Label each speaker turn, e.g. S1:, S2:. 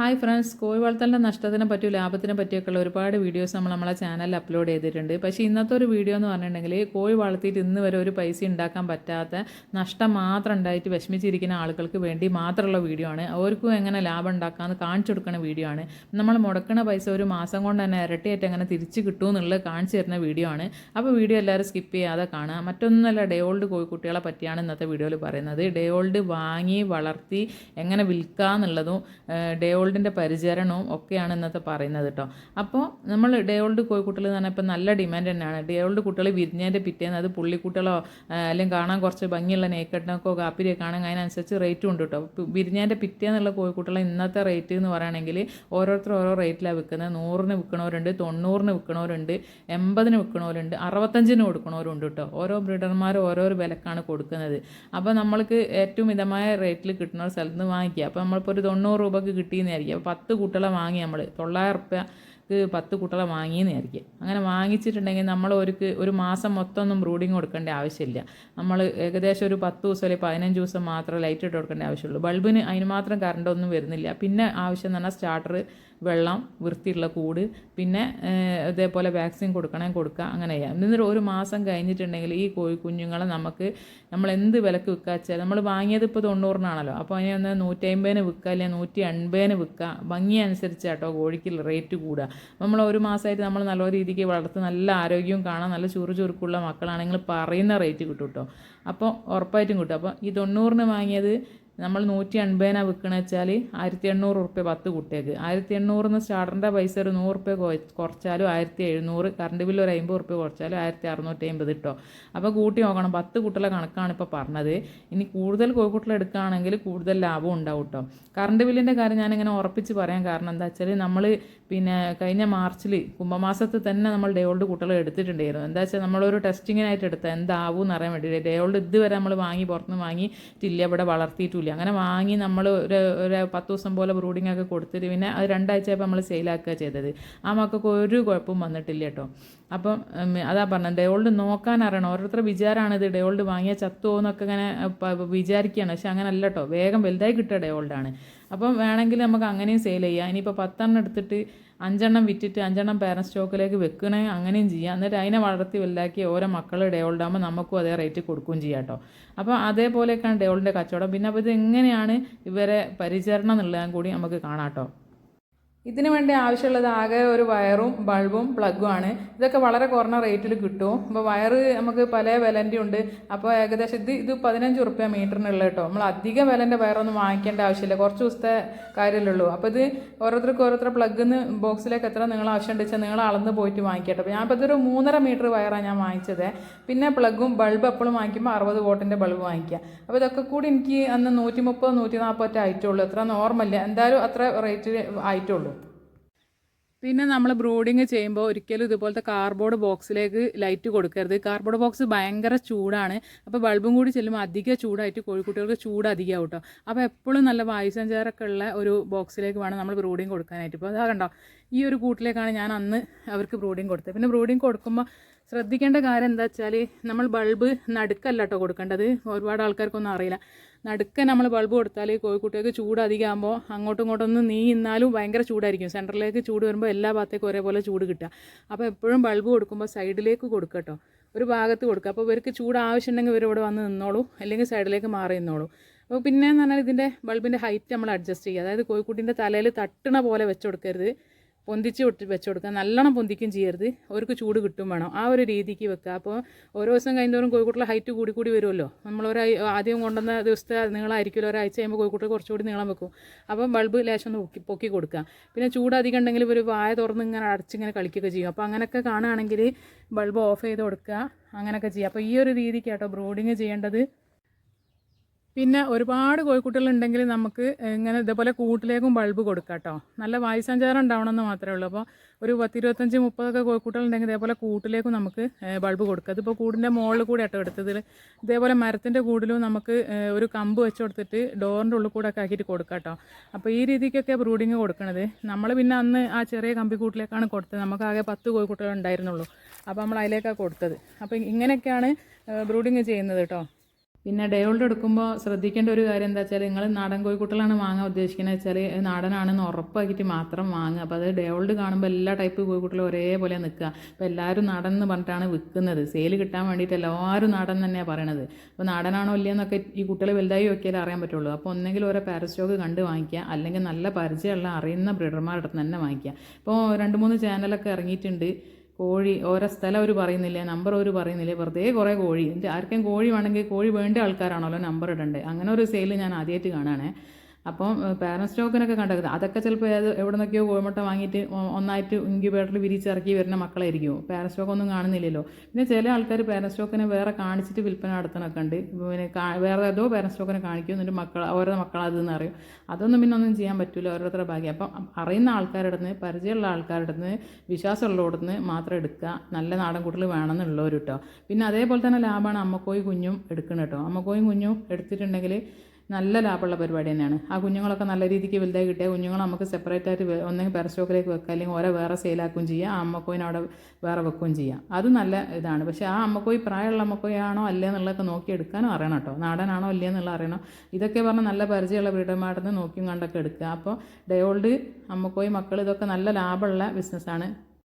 S1: Hi friends കോഴി വളർത്തലിന്റെ നഷ്ടത്തിനെ പറ്റിയോ ലാഭത്തിനെ പറ്റിയൊക്കെയുള്ള ഒരുപാട് വീഡിയോസ് നമ്മൾ നമ്മളെ ചാനലിൽ അപ്ലോഡ് ചെയ്തിട്ടുണ്ട്. പക്ഷേ ഇന്നത്തെ ഒരു വീഡിയോ എന്ന് പറഞ്ഞിട്ടുണ്ടെങ്കിൽ കോഴി വളർത്തിയിട്ട് ഇന്ന് വരെ ഒരു പൈസ ഉണ്ടാക്കാൻ പറ്റാത്ത നഷ്ടം മാത്രം ഉണ്ടായിട്ട് വിഷമിച്ചിരിക്കുന്ന ആളുകൾക്ക് വേണ്ടി മാത്രമുള്ള വീഡിയോ ആണ്. അവർക്കും എങ്ങനെ ലാഭം ഉണ്ടാക്കാമെന്ന് കാണിച്ചു കൊടുക്കുന്ന വീഡിയോ ആണ്. നമ്മൾ മുടക്കുന്ന പൈസ ഒരു മാസം കൊണ്ട് തന്നെ ഇരട്ടിയായിട്ട് എങ്ങനെ തിരിച്ച് കിട്ടും എന്നുള്ളത് കാണിച്ചു തരുന്ന വീഡിയോ ആണ്. അപ്പോൾ വീഡിയോ എല്ലാവരും സ്കിപ്പ് ചെയ്യാതെ കാണുക. മറ്റൊന്നല്ല ഡേ ഓൾഡ് കോഴിക്കുട്ടികളെ പറ്റിയാണ് ഇന്നത്തെ വീഡിയോയിൽ പറയുന്നത്. ഡേ ഓൾഡ് വാങ്ങി വളർത്തി എങ്ങനെ വിൽക്കുക എന്നുള്ളതും ഡേ ഓൾഡിന്റെ പരിചരണവും ഒക്കെയാണ് ഇന്നത്തെ പറയുന്നത് കേട്ടോ. അപ്പോൾ നമ്മൾ ഡേ ഓൾഡ് കോഴിക്കുട്ടികൾ എന്ന് പറഞ്ഞാൽ ഇപ്പം നല്ല ഡിമാൻഡ് തന്നെയാണ്. ഡേ കുട്ടികൾ വിരിഞ്ഞതിന്റെ പിറ്റേന്ന് അത് പുള്ളിക്കുട്ടികളോ അല്ലെങ്കിൽ കാണാൻ കുറച്ച് ഭംഗിയുള്ള നെയ്ക്കെട്ടിനൊക്കെ കാപ്പിരിയെ കാണാൻ അതിനനുസരിച്ച് റേറ്റും ഉണ്ട് കേട്ടോ. വിരിഞ്ഞതിന്റെ പിറ്റേന്നുള്ള കോഴിക്കുട്ടികളെ ഇന്നത്തെ റേറ്റ് എന്ന് പറയുകയാണെങ്കിൽ ഓരോരുത്തർ ഓരോ റേറ്റിലാണ് വിൽക്കുന്നത്. നൂറിന് വിൽക്കണവരുണ്ട് തൊണ്ണൂറിന് വിൽക്കണവരുണ്ട് എൺപതിന് വിൽക്കണവരുണ്ട് അറുപത്തഞ്ചിന് കൊടുക്കണവരുണ്ട് കേട്ടോ. ഓരോ ബ്രീഡർമാർ ഓരോരോ വിലക്കാണ് കൊടുക്കുന്നത്. അപ്പോൾ നമ്മൾക്ക് ഏറ്റവും മിതമായ റേറ്റിൽ കിട്ടുന്ന സ്ഥലത്ത് നിന്ന് വാങ്ങിക്കുക. അപ്പോൾ നമ്മളിപ്പോൾ ഒരു തൊണ്ണൂറ് രൂപക്ക് കിട്ടിയെന്നായിരിക്കും അപ്പോൾ പത്ത് കുട്ടികളെ വാങ്ങി നമ്മൾ തൊള്ളായിരം റുപ്യക്ക് പത്ത് കുട്ടികളെ വാങ്ങിയെന്ന് വിചാരിക്കുക. അങ്ങനെ വാങ്ങിച്ചിട്ടുണ്ടെങ്കിൽ നമ്മൾ ഒരു ഒരു മാസം മൊത്തം ഒന്നും ബ്രൂഡിങ് കൊടുക്കേണ്ട ആവശ്യമില്ല. നമ്മൾ ഏകദേശം ഒരു പത്ത് ദിവസം അല്ലെങ്കിൽ പതിനഞ്ച് ദിവസം മാത്രം ലൈറ്റ് ഇട്ട് കൊടുക്കേണ്ട ആവശ്യമുള്ളൂ. ബൾബിന് അതിന് മാത്രം കറണ്ട് ഒന്നും വരുന്നില്ല. പിന്നെ ആവശ്യം എന്ന് പറഞ്ഞാൽ സ്റ്റാർട്ടർ വെള്ളം വൃത്തിയുള്ള കൂട് പിന്നെ ഇതേപോലെ വാക്സിൻ കൊടുക്കണേ കൊടുക്കുക അങ്ങനെ ചെയ്യാം. എന്നിട്ട് ഒരു മാസം കഴിഞ്ഞിട്ടുണ്ടെങ്കിൽ ഈ കോഴി കുഞ്ഞുങ്ങളെ നമുക്ക് നമ്മൾ എന്ത് വിലക്ക് വിൽക്കുക വെച്ചാൽ നമ്മൾ വാങ്ങിയത് ഇപ്പോൾ തൊണ്ണൂറിനാണല്ലോ. അപ്പോൾ അതിനെ ഒന്ന് നൂറ്റി അമ്പതിന് വിൽക്കുക അല്ലെങ്കിൽ നൂറ്റി എൺപതിന് വിൽക്കുക. ഭംഗി അനുസരിച്ച് കേട്ടോ കോഴിക്ക് റേറ്റ് കൂടുക. നമ്മൾ ഒരു മാസമായിട്ട് നമ്മൾ നല്ല രീതിക്ക് വളർത്ത് നല്ല ആരോഗ്യവും കാണാം നല്ല ചുറു ചുറുക്കുള്ള മക്കളാണെങ്കിൽ പറയുന്ന റേറ്റ് കിട്ടും കേട്ടോ അപ്പോൾ ഉറപ്പായിട്ടും കിട്ടും. അപ്പോൾ ഈ തൊണ്ണൂറിന് വാങ്ങിയത് നമ്മൾ നൂറ്റി അൻപതിനാണ് വിൽക്കണ വെച്ചാൽ ആയിരത്തി എണ്ണൂറ് ഉറുപ്പ്യ പത്ത് കുട്ടികൾക്ക്. ആയിരത്തി എണ്ണൂറിന് സ്റ്റാർട്ടറിന്റെ പൈസ ഒരു നൂറ് ഉറുപ്പ്യ കുറച്ചാലും ആയിരത്തി എഴുന്നൂറ് കറണ്ട് ബില്ല് ഒരു അമ്പത് ഉറുപ്പ്യ കുറച്ചാലും ആയിരത്തി അറുന്നൂറ്റി അമ്പത് കിട്ടോ അപ്പോൾ കൂട്ടി നോക്കണം. പത്ത് കുട്ടികളെ കണക്കാണ് ഇപ്പോൾ പറഞ്ഞത്. ഇനി കൂടുതൽ കോഴിക്കുട്ടികൾ എടുക്കുകയാണെങ്കിൽ കൂടുതൽ ലാഭം ഉണ്ടാവും കേട്ടോ കറണ്ട് ബില്ലിന്റെ കാര്യം ഞാനിങ്ങനെ ഉറപ്പിച്ച് പറയാൻ കാരണം എന്താ വെച്ചാൽ നമ്മൾ പിന്നെ കഴിഞ്ഞ മാർച്ചിൽ കുംഭമാസത്തിൽ തന്നെ നമ്മൾ ഡേ ഓൾഡ് കുട്ടികളെ എടുത്തിട്ടുണ്ടായിരുന്നു. എന്താ വെച്ചാൽ നമ്മളൊരു ടെസ്റ്റിങ്ങിനായിട്ട് എടുത്താൽ എന്താവും എന്ന് അറിയാൻ വേണ്ടി. ഡേ ഓൾഡ് ഇതുവരെ നമ്മൾ വാങ്ങി പുറത്തുനിന്ന് വാങ്ങിയിട്ടില്ല ഇവിടെ വളർത്തിയിട്ടില്ല. അങ്ങനെ വാങ്ങി നമ്മൾ ഒരു ഒരു പത്ത് ദിവസം പോലെ ബ്രൂഡിംഗ് ഒക്കെ കൊടുത്തിട്ട് പിന്നെ അത് രണ്ടാഴ്ചയപ്പോൾ നമ്മൾ സെയിലാക്കുക ചെയ്തത്. ആ മക്കൾക്ക് ഒരു കുഴപ്പവും വന്നിട്ടില്ല കേട്ടോ. അപ്പം അതാ പറഞ്ഞത്. ഡേ ഓൾഡ് നോക്കാൻ അറിയണം. ഓരോരുത്തരുടെ വിചാരമാണ് ഇത്. ഡേ ഓൾഡ് വാങ്ങിയാൽ ചത്തുവോ എന്നൊക്കെ ഇങ്ങനെ വിചാരിക്കുകയാണ്. പക്ഷെ അങ്ങനെ അല്ല കേട്ടോ. വേഗം വലുതായി കിട്ടുക ഡേ ഓൾഡാണ്. അപ്പം വേണമെങ്കിൽ നമുക്ക് അങ്ങനെയും സെയിൽ ചെയ്യാം. ഇനിയിപ്പോൾ പത്തെണ്ണം എടുത്തിട്ട് അഞ്ചെണ്ണം വിറ്റിട്ട് അഞ്ചെണ്ണം പേരന്റ് സ്റ്റോക്കിലേക്ക് വെക്കണേ അങ്ങനെയും ചെയ്യാം. എന്നിട്ട് അതിനെ വളർത്തി വലുതാക്കി ഓരോ മക്കൾ ഡേവോൾഡാകുമ്പോൾ നമുക്കും അതേ റേറ്റ് കൊടുക്കുകയും ചെയ്യാം കേട്ടോ. അപ്പോൾ അതേപോലെയൊക്കെയാണ് ഡേവോളിന്റെ കച്ചവടം. പിന്നെ അപ്പോൾ ഇത് എങ്ങനെയാണ് ഇവരെ പരിചരണം എന്നുള്ളതും കൂടി നമുക്ക് കാണാം കേട്ടോ. ഇതിന് വേണ്ടി ആവശ്യമുള്ളത് ആകെ ഒരു വയറും ബൾബും പ്ലഗും ആണ്. ഇതൊക്കെ വളരെ കുറഞ്ഞ റേറ്റിൽ കിട്ടും. അപ്പോൾ വയറ് നമുക്ക് പല വിലന്റെ ഉണ്ട്. അപ്പോൾ ഏകദേശം ഇത് ഇത് പതിനഞ്ച് റുപ്യ മീറ്ററിനുള്ള കേട്ടോ നമ്മൾ അധികം വിലന്റെ വയറൊന്നും വാങ്ങിക്കേണ്ട ആവശ്യമില്ല. കുറച്ച് ദിവസത്തെ കാര്യമല്ലേ ഉള്ളൂ അപ്പോൾ ഇത് ഓരോരുത്തർക്ക് ഓരോരുത്തർ പ്ലഗിന്ന് ബോക്സിലേക്ക് എത്ര നിങ്ങൾ ആവശ്യമുണ്ട് വെച്ചാൽ നിങ്ങൾ അളന്ന് പോയിട്ട് വാങ്ങിക്കട്ടെ. അപ്പോൾ ഞാനിപ്പോൾ ഇതൊരു മൂന്നര മീറ്റർ വയറാണ് ഞാൻ വാങ്ങിച്ചത്. പിന്നെ പ്ലഗും ബൾബ് എപ്പോഴും വാങ്ങിക്കുമ്പോൾ അറുപത് വോട്ടിന്റെ ബൾബ് വാങ്ങിക്കുക അപ്പോൾ ഇതൊക്കെ കൂടി എനിക്ക് അന്ന് നൂറ്റി മുപ്പത് നൂറ്റി നാൽപ്പത് ആയിട്ടുള്ളൂ എത്ര നോർമല്ല എന്തായാലും അത്ര റേറ്റ് ആയിട്ടുള്ളൂ. പിന്നെ നമ്മൾ ബ്രൂഡിങ് ചെയ്യുമ്പോൾ ഒരിക്കലും ഇതുപോലത്തെ കാർബോർഡ് ബോക്സിലേക്ക് ലൈറ്റ് കൊടുക്കരുത്. കാർബോർഡ് ബോക്സ് ഭയങ്കര ചൂടാണ്. അപ്പോൾ ബൾബും കൂടി ചെല്ലുമ്പോൾ അധിക ചൂടായിട്ട് കോഴിക്കുട്ടികൾക്ക് ചൂട് അധികമാവും കേട്ടോ അപ്പോൾ എപ്പോഴും നല്ല വായുസഞ്ചാരമൊക്കെ ഉള്ള ഒരു ബോക്സിലേക്ക് വേണം നമ്മൾ ബ്രൂഡിങ് കൊടുക്കാനായിട്ട്. ഇപ്പോൾ അതാ കണ്ടോ? ഈ ഒരു കൂട്ടിലേക്കാണ് ഞാൻ അന്ന് അവർക്ക് ബ്രൂഡിങ് കൊടുത്തത്. പിന്നെ ബ്രൂഡിങ് കൊടുക്കുമ്പോൾ ശ്രദ്ധിക്കേണ്ട കാര്യം എന്താ വെച്ചാൽ നമ്മൾ ബൾബ് നടുക്കല്ല കേട്ടോ കൊടുക്കേണ്ടത്. ഒരുപാട് ആൾക്കാർക്കൊന്നും അറിയില്ല. നടുക്ക് നമ്മൾ ബൾബ് കൊടുത്താൽ കോഴിക്കുട്ടികൾക്ക് ചൂട് അധികമാകുമ്പോൾ അങ്ങോട്ടും ഇങ്ങോട്ടും ഒന്ന് നീ ഇന്നാലും ഭയങ്കര ചൂടായിരിക്കും. സെന്ററിലേക്ക് ചൂട് വരുമ്പോൾ എല്ലാ ഭാഗത്തേക്കും ഒരേപോലെ ചൂട് കിട്ടുക. അപ്പോൾ എപ്പോഴും ബൾബ് കൊടുക്കുമ്പോൾ സൈഡിലേക്ക് കൊടുക്കുക കേട്ടോ ഒരു ഭാഗത്ത് കൊടുക്കുക. അപ്പോൾ ഇവർക്ക് ചൂട് ആവശ്യമുണ്ടെങ്കിൽ ഇവർ ഇവിടെ വന്ന് നിന്നോളൂ. അല്ലെങ്കിൽ സൈഡിലേക്ക് മാറി നിന്നോളൂ. അപ്പോൾ പിന്നെ എന്ന് പറഞ്ഞാൽ ഇതിന്റെ ബൾബിന്റെ ഹൈറ്റ് നമ്മൾ അഡ്ജസ്റ്റ് ചെയ്യുക. അതായത് കോഴിക്കുട്ടിന്റെ തലയിൽ തട്ടണ പോലെ വെച്ച് കൊടുക്കരുത്. പൊന്തിച്ച് വെച്ച് കൊടുക്കുക. നല്ലോണം പൊന്തിക്കും ചെയ്യരുത്. അവർക്ക് ചൂട് കിട്ടും വേണം. ആ ഒരു രീതിക്ക് വെക്കുക. അപ്പോൾ ഓരോ ദിവസം കഴിഞ്ഞോറും കോഴിക്കുട്ടിലെ ഹൈറ്റ് കൂടി കൂടി വരുമല്ലോ. നമ്മൾ ഒരു ആദ്യം കൊണ്ടുവന്ന ദിവസത്തെ നീളമായിരിക്കുമല്ലോ. ഒരാഴ്ച കഴിയുമ്പോൾ കോഴിക്കുട്ടി കുറച്ചുകൂടി നീളം വെക്കും. അപ്പോൾ ബൾബ് ലേശം ഒന്ന് പൊക്കി പൊക്കി കൊടുക്കുക. പിന്നെ ചൂട് അധികം ഉണ്ടെങ്കിൽ ഒരു വായ തുറന്ന് ഇങ്ങനെ അടച്ചിങ്ങനെ കളിക്കുകയൊക്കെ ചെയ്യും. അപ്പോൾ അങ്ങനെയൊക്കെ കാണുകയാണെങ്കിൽ ബൾബ് ഓഫ് ചെയ്ത് കൊടുക്കുക. അങ്ങനെയൊക്കെ ചെയ്യുക. അപ്പോൾ ഈ ഒരു രീതിക്കാട്ടോ കേട്ടോ ബ്രൂഡിങ് ചെയ്യേണ്ടത്. പിന്നെ ഒരുപാട് കോഴിക്കുട്ടികളുണ്ടെങ്കിൽ നമുക്ക് ഇങ്ങനെ ഇതേപോലെ കൂട്ടിലേക്കും ബൾബ് കൊടുക്കാം കേട്ടോ. നല്ല വായുസഞ്ചാരം ഉണ്ടാവണമെന്ന് മാത്രമേ ഉള്ളൂ. അപ്പോൾ ഒരു പത്തിരുപത്തഞ്ച് മുപ്പതൊക്കെ കോഴിക്കുട്ടികളുണ്ടെങ്കിൽ ഇതേപോലെ കൂട്ടിലേക്കും നമുക്ക് ബൾബ് കൊടുക്കാം. അതിപ്പോൾ കൂടിന്റെ മുകളിൽ കൂടെ ആട്ടോ എടുത്തതിൽ ഇതേപോലെ മരത്തിന്റെ കൂടിലും നമുക്ക് ഒരു കമ്പ് വെച്ച് കൊടുത്തിട്ട് ഡോറിന്റെ ഉള്ളിൽ കൂടെ ഒക്കെ ആക്കിയിട്ട് കൊടുക്കാം കേട്ടോ. അപ്പോൾ ഈ രീതിക്കൊക്കെ ബ്രൂഡിങ് കൊടുക്കണത്. നമ്മൾ പിന്നെ അന്ന് ആ ചെറിയ കമ്പി കൂട്ടിലേക്കാണ് കൊടുത്തത്. നമുക്ക് ആകെ പത്ത് കോഴിക്കുട്ടികൾ ഉണ്ടായിരുന്നുള്ളൂ. അപ്പോൾ നമ്മൾ അതിലേക്കാണ് കൊടുത്തത്. അപ്പോൾ ഇങ്ങനെയൊക്കെയാണ് ബ്രൂഡിങ് ചെയ്യുന്നത് കേട്ടോ. പിന്നെ ഡേ ഹോൾഡ് എടുക്കുമ്പോൾ ശ്രദ്ധിക്കേണ്ട ഒരു കാര്യം എന്താ വെച്ചാൽ നിങ്ങൾ നാടൻ കോഴിക്കുട്ടലാണ് വാങ്ങാൻ ഉദ്ദേശിക്കുന്നത് വെച്ചാൽ നാടനാണെന്ന് ഉറപ്പാക്കിയിട്ട് മാത്രം വാങ്ങുക. അപ്പോൾ അത് ഡേ ഹോൾഡ് കാണുമ്പോൾ എല്ലാ ടൈപ്പ് കോഴിക്കുട്ടലും ഒരേപോലെ നിൽക്കുക. അപ്പോൾ എല്ലാവരും നാടൻ എന്ന് പറഞ്ഞിട്ടാണ് വിൽക്കുന്നത്. സെയിൽ കിട്ടാൻ വേണ്ടിയിട്ട് എല്ലാവരും നാടൻ തന്നെയാണ് പറയണത്. അപ്പോൾ നാടനാണോ ഇല്ലയെന്നൊക്കെ ഈ കുട്ടികൾ വലുതായി നോക്കിയാലേ അറിയാൻ പറ്റുള്ളൂ. അപ്പോൾ ഒന്നെങ്കിൽ ഓരോ പാരസ്റ്റോക്ക് കണ്ട് വാങ്ങിക്കുക. അല്ലെങ്കിൽ നല്ല പരിചയമുള്ള അറിയുന്ന ബ്രീഡർമാരുടെ അടുത്ത് തന്നെ വാങ്ങിക്കുക. ഇപ്പോൾ രണ്ട് മൂന്ന് ചാനലൊക്കെ ഇറങ്ങിയിട്ടുണ്ട്. കോഴി ഓരോ സ്ഥലം അവർ പറയുന്നില്ല നമ്പർ അവർ പറയുന്നില്ല വെറുതെ കുറേ കോഴി. ആർക്കും കോഴി വേണമെങ്കിൽ കോഴി വേണ്ട ആൾക്കാരാണല്ലോ നമ്പർ ഇടേണ്ടത് അങ്ങനെ ഒരു സെയിൽ ഞാൻ ആദ്യമായിട്ട് കാണുകയാണേ അപ്പം പാരന്റ് സ്റ്റോക്കിനൊക്കെ കണ്ടത് അതൊക്കെ ചിലപ്പോൾ ഏത് എവിടെ നിന്നൊക്കെയോ കോഴിമുട്ട വാങ്ങിയിട്ട് ഒന്നായിട്ട് ഇൻക്യുബേറ്ററിൽ വിരിച്ചിറക്കി വരുന്ന മക്കളായിരിക്കും. പാരന്റ് സ്റ്റോക്ക് ഒന്നും കാണുന്നില്ലല്ലോ. പിന്നെ ചില ആൾക്കാർ പാരന്റ് സ്റ്റോക്കിനെ വേറെ കാണിച്ചിട്ട് വിൽപ്പന നടത്തണമൊക്കെ ഉണ്ട്. പിന്നെ വേറെ ഏതോ പാരന്റ് സ്റ്റോക്കിനെ കാണിക്കും. എന്നിട്ട് മക്കൾ ഓരോ മക്കളതെന്ന് അറിയും അതൊന്നും പിന്നെ ഒന്നും ചെയ്യാൻ പറ്റില്ല ഓരോരുത്തരുടെ ഭാഗ്യം. അപ്പം അറിയുന്ന ആൾക്കാരുടെ നിന്ന് പരിചയമുള്ള ആൾക്കാരുടെ നിന്ന് വിശ്വാസമുള്ളവരുടെ നിന്ന് മാത്രം എടുക്കുക. നല്ല നാടൻ കൂട്ടൽ വേണമെന്നുള്ളവർ കേട്ടോ പിന്നെ അതേപോലെ തന്നെ ലാഭമാണ് അമ്മക്കോയി കുഞ്ഞും എടുക്കണം കേട്ടോ അമ്മക്കോയും കുഞ്ഞും എടുത്തിട്ടുണ്ടെങ്കിൽ നല്ല ലാഭമുള്ള പരിപാടി തന്നെയാണ്. ആ കുഞ്ഞുങ്ങളൊക്കെ നല്ല രീതിക്ക് വലുതായി കിട്ടിയ കുഞ്ഞുങ്ങൾ നമുക്ക് സെപ്പറേറ്റ് ആയിട്ട് ഒന്നെങ്കിൽ പെരസ്റ്റോക്കിലേക്ക് വെക്കുക അല്ലെങ്കിൽ ഓരോ വേറെ സെയിലാക്കുകയും ചെയ്യാം ആ അമ്മക്കോയിനെ അവിടെ വേറെ വെക്കുകയും ചെയ്യാം അത് നല്ല ഇതാണ്. പക്ഷേ ആ അമ്മക്കോയി പ്രായമുള്ള അമ്മക്കോയാണോ അല്ലേ എന്നുള്ളതൊക്കെ നോക്കി എടുക്കാനും അറിയണം കേട്ടോ. നാടനാണോ അല്ലേ എന്നുള്ള അറിയണം. ഇതൊക്കെ പറഞ്ഞാൽ നല്ല പരിചയമുള്ള വീടന്മാരുടെ നോക്കിയും കണ്ടൊക്കെ എടുക്കുക. അപ്പോൾ ഡേ ഓൾഡ് അമ്മക്കോയി മക്കൾ ഇതൊക്കെ നല്ല ലാഭമുള്ള ബിസിനസ്സാണ്